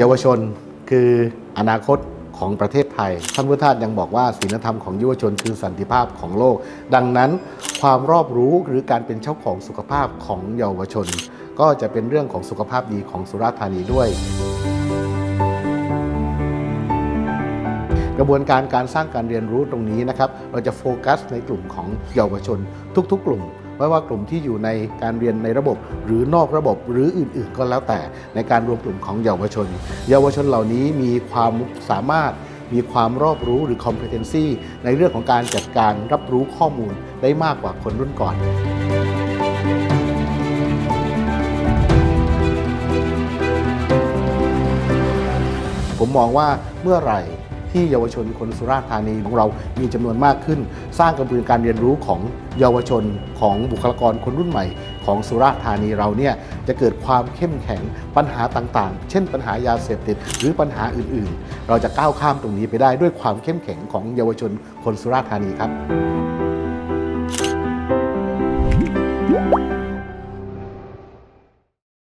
เยาวชนคืออนาคตของประเทศไทย ท่านพุทธทาสยังบอกว่าศีลธรรมของเยาวชนคือสันติภาพของโลก ดังนั้นความรอบรู้หรือการเป็นเจ้าของสุขภาพของเยาวชน ก็จะเป็นเรื่องของสุขภาพดีของสุราษฎร์ธานีด้วย กระบวนการการสร้างการเรียนรู้ตรงนี้นะครับ เราจะโฟกัสในกลุ่มของเยาวชนทุก ๆ กลุ่ม ไม่ว่ากลุ่มที่อยู่ในการเรียนในระบบ หรือนอกระบบหรืออื่น ๆ ก็แล้วแต่ในการรวมกลุ่มของเยาวชน เยาวชนเหล่านี้มีความสามารถมีความรอบรู้หรือ competency ในเรื่องของการจัดการรับรู้ข้อมูลได้มากกว่าคนรุ่นก่อนผมมองว่าเมื่อไหร่ ที่เยาวชนคนสุราษฎร์ธานีของเรามีจำนวนมากขึ้น สร้างกระบวนการเรียนรู้ของเยาวชนของบุคลากรคนรุ่นใหม่ ของสุราษฎร์ธานีเราเนี่ยจะเกิดความเข้มแข็งปัญหาต่างๆ เช่น ปัญหายาเสพติดหรือปัญหาอื่นๆ เราจะก้าวข้ามตรงนี้ไปได้ด้วยความเข้มแข็งของเยาวชนคนสุราษฎร์ธานีครับ